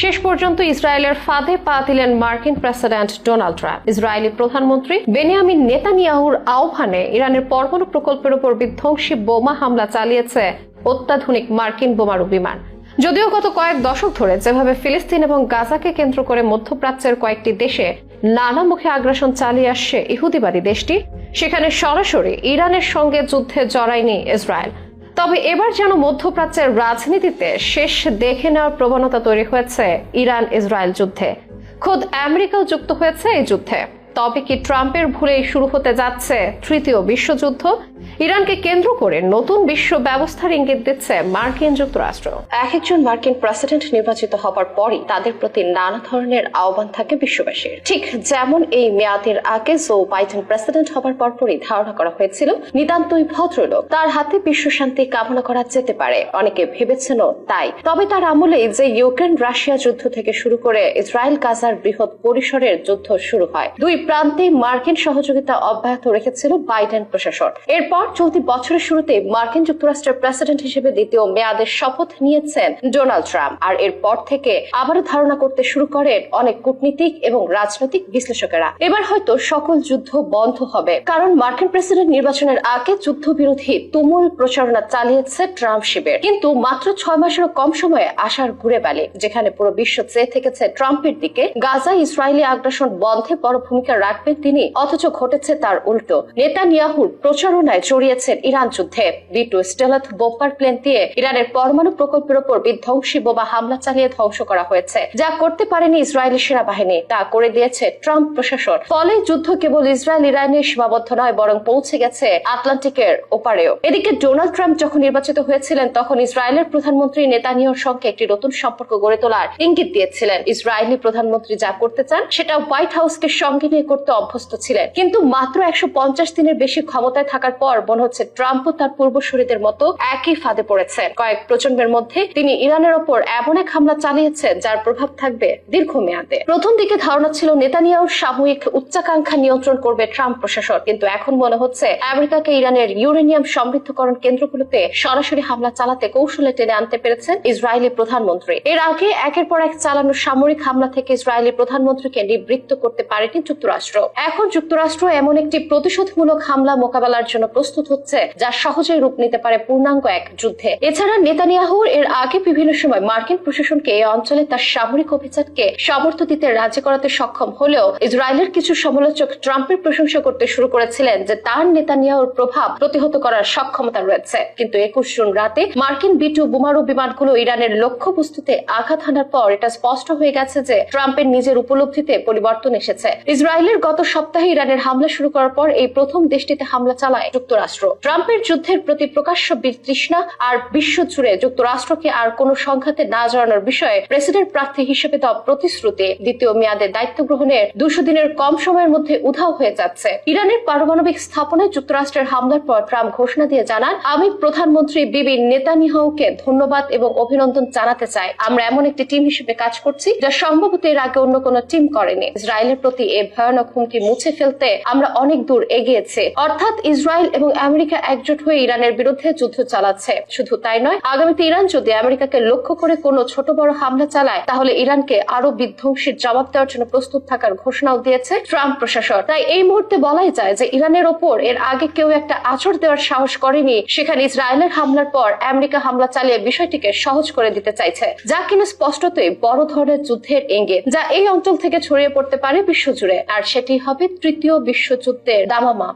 শেষ পর্যন্ত ইসরায়েলের ফাঁদে পা দিলেন মার্কিন প্রেসিডেন্ট ডোনাল্ড ট্রাম্প। ইসরায়েলি প্রধানমন্ত্রী বেনিয়ামিন নেতানিয়াহুর আহ্বানে ইরানের পরমাণু প্রকল্পের উপর বিধ্বংসী বোমা হামলা চালিয়েছে অত্যাধুনিক মার্কিন বোমারু বিমান। যদিও গত কয়েক দশক ধরে যেভাবে ফিলিস্তিন এবং গাজাকে কেন্দ্র করে মধ্যপ্রাচ্যের কয়েকটি দেশে নানা মুখে আগ্রাসন চালিয়ে আসছে ইহুদিবাদী দেশটি, সেখানে সরাসরি ইরানের সঙ্গে যুদ্ধে জড়ায়নি ইসরায়েল। তবে এবার যেন মধ্যপ্রাচ্যের রাজনীতিতে শেষ দেখে নেওয়ার প্রবণতা তৈরি হয়েছে ইরান ইসরায়েল যুদ্ধে। খোদ আমেরিকাও যুক্ত হয়েছে এই যুদ্ধে। তবে কি ট্রাম্পের ভুলেই শুরু হতে যাচ্ছে তৃতীয় বিশ্বযুদ্ধ? ইরানকে কেন্দ্র করে নতুন বিশ্ব ব্যবস্থার ইঙ্গিত দিচ্ছে মার্কিন যুক্তরাষ্ট্র। এক একজন মার্কিন প্রেসিডেন্ট নির্বাচিত হবার পরই তাদের প্রতি নানা ধরনের আহ্বান থাকে বিশ্ববাসীর। ঠিক যেমন এই মেয়াদের আগে জো বাইডেন প্রেসিডেন্ট হবার পরপরই ধারণা করা হয়েছিল, নিতান্তই ভদ্রলোক, তার হাতে বিশ্ব শান্তি কামনা করা যেতে পারে। অনেকে ভেবেছেন তাই। তবে তার আমলে যে ইউক্রেন রাশিয়া যুদ্ধ থেকে শুরু করে ইসরায়েল গাজার বৃহৎ পরিসরের যুদ্ধ শুরু হয়। দুই প্রান্তে মার্কিন সহযোগিতা অব্যাহত রেখেছিল বাইডেন প্রশাসন। এরপর চলতি বছরের শুরুতে মার্কিন যুক্তরাষ্ট্রের প্রেসিডেন্ট হিসেবে দ্বিতীয় মেয়াদের শপথ নিয়েছেন ডোনাল্ড ট্রাম্প। আর এরপর থেকে আবারও ধারণা করতে শুরু করেন অনেক কূটনীতিক এবং রাজনৈতিক বিশ্লেষকেরা। এবার হয়তো সকল যুদ্ধ বন্ধ হবে। কারণ মার্কিন প্রেসিডেন্ট নির্বাচনের আগে যুদ্ধবিরোধী তুমুল প্রচারণা চালিয়েছে ট্রাম্প শিবির। কিন্তু মাত্র ছয় মাসেরও কম সময়ে আসার ঘুরে বেলে, যেখানে পুরো বিশ্ব চেয়ে থেকেছে ট্রাম্পের দিকে। গাজা ইসরায়েলি আগ্রাসন বন্ধে বড় ভূমিকা রাখবেন তিনি, অথচ ঘটেছে তার উল্টো। নেতানিয়াহুর প্রচারণায় জড়িয়েছেন ইরান যুদ্ধে। B two stealth bomber plane দিয়ে ইরানের পরমাণু প্রকল্পের উপর বিধ্বংসী বোমা হামলা চালিয়ে ধ্বংস করা হয়েছে। যা করতে পারেনি ইসরায়েলি সেনাবাহিনী, তা করে দিয়েছে ট্রাম্প প্রশাসন। ফলে যুদ্ধ কেবল ইসরায়েল ইরানের সীমাবদ্ধ নয়, বরং পৌঁছে গেছে আটলান্টিকের ওপারেও। এদিকে ডোনাল্ড ট্রাম্প যখন নির্বাচিত হয়েছিলেন, তখন ইসরায়েলের প্রধানমন্ত্রী নেতানিয়াহুর সঙ্গে একটি নতুন সম্পর্ক গড়ে তোলার ইঙ্গিত দিয়েছিলেন। ইসরায়েলি প্রধানমন্ত্রী যা করতে চান, সেটা হোয়াইট হাউসকে সঙ্গে নিয়ে করতে অভ্যস্ত ছিলেন। কিন্তু মাত্র একশো পঞ্চাশ দিনের বেশি ক্ষমতায় থাকার পর মনে হচ্ছে ট্রাম্পও তার পূর্বসূরীদের মতো একই ফাঁদে পড়েছেন। কয়েক প্রজন্মের মধ্যে তিনি ইরানের ওপর এমন এক হামলা চালিয়েছেন যার প্রভাব থাকবে দীর্ঘমেয়াদে। প্রথম দিকে ধারণা ছিল নেতানিয়াহুর সাময়িক উচ্চাকাঙ্ক্ষা নিয়ন্ত্রণ করবে ট্রাম্প প্রশাসন। কিন্তু এখন মনে হচ্ছে আমেরিকাকে ইরানের ইউরেনিয়াম সমৃদ্ধকরণ কেন্দ্রগুলোতে সরাসরি হামলা চালাতে কৌশলে টেনে আনতে পেরেছেন ইসরায়েলি প্রধানমন্ত্রী। এর আগে একের পর এক চালানো সামরিক হামলা থেকে ইসরায়েলি প্রধানমন্ত্রীকে নিবৃত্ত করতে পারেনি যুক্তরাষ্ট্র। এখন যুক্তরাষ্ট্র এমন একটি প্রতিশোধমূলক হামলা মোকাবেলার জন্য প্রস্তুত হচ্ছে, যা সহজেই রূপ নিতে পারে পূর্ণাঙ্গ এক যুদ্ধে। এছাড়া নেতানিয়াহুর এর আগে বিভিন্ন সময় মার্কিন প্রশাসনকে এই অঞ্চলে তার সামরিক অভিযানকে সমর্থন দিতে রাজি করাতে সক্ষম হলেও ইসরায়েলের কিছু সমালোচক ট্রাম্পের প্রশংসা করতে শুরু করেছিলেন যে তার নেতানিয়াহুর প্রভাব প্রতিহত করার সক্ষমতা রয়েছে। কিন্তু একুশ জুন রাতে মার্কিন বিটু বোমারু বিমানগুলো ইরানের লক্ষ্যবস্তুতে আঘাত হানার পর এটা স্পষ্ট হয়ে গেছে যে ট্রাম্পের নিজের উপলব্ধিতে পরিবর্তন এসেছে। ইসরায়েলের গত সপ্তাহে ইরানের হামলা শুরু করার পর এই প্রথম দেশটিতে হামলা চালায় যুক্তরাষ্ট্র। ট্রাম্পের যুদ্ধের প্রতি প্রকাশ্য বিতৃষ্ণা আর বিশ্ব জুড়ে যুক্তরাষ্ট্রকে আর কোনো সংঘাতে না জড়ানোর বিষয়ে প্রেসিডেন্ট প্রার্থী হিসেবে দেওয়া প্রতিশ্রুতি দ্বিতীয় মেয়াদে দায়িত্ব গ্রহণের দুশো দিনের কম সময়ের মধ্যে উধাও হয়ে যাচ্ছে। ইরানের পারমাণবিক স্থাপনায় যুক্তরাষ্ট্রের হামলার পর ট্রাম্প ঘোষণা দিয়ে জানান, আমি প্রধানমন্ত্রী বিবি নেতানিয়াহুকে ধন্যবাদ এবং অভিনন্দন জানাতে চাই। আমরা এমন একটি টিম হিসেবে কাজ করছি যা সম্ভবত এর আগে অন্য কোনো টিম করেনি। ইসরায়েলের প্রতি এ ভয়ানক হুমকি মুছে ফেলতে আমরা অনেক দূর এগিয়েছি। অর্থাৎ ইসরায়েল এবং আমেরিকা একজোট হয়ে ইরানের বিরুদ্ধে যুদ্ধ চালাচ্ছে। শুধু তাই নয়, আগামীতে ইরান যদি আমেরিকাকে লক্ষ্য করে কোনো ছোট বড় হামলা চালায়, তাহলে ইরানকে আরও বিধ্বংসীর জবাব দেওয়ার জন্য প্রস্তুত থাকার ঘোষণাও দিয়েছে ট্রাম্প প্রশাসন। তাই এই মুহূর্তে বলাই যায় যে ইরানের ওপর এর আগে কেউ একটা আচর দেওয়ার সাহস করেনি। সেখানে ইসরায়েলের হামলার পর আমেরিকা হামলা চালিয়ে বিষয়টিকে সহজ করে দিতে চাইছে, যা কিনা স্পষ্টতই বড় ধরনের যুদ্ধের ইঙ্গিত, যা এই অঞ্চল থেকে ছড়িয়ে পড়তে পারে বিশ্বজুড়ে। আর সেটি হবে তৃতীয় বিশ্বযুদ্ধের দামামা।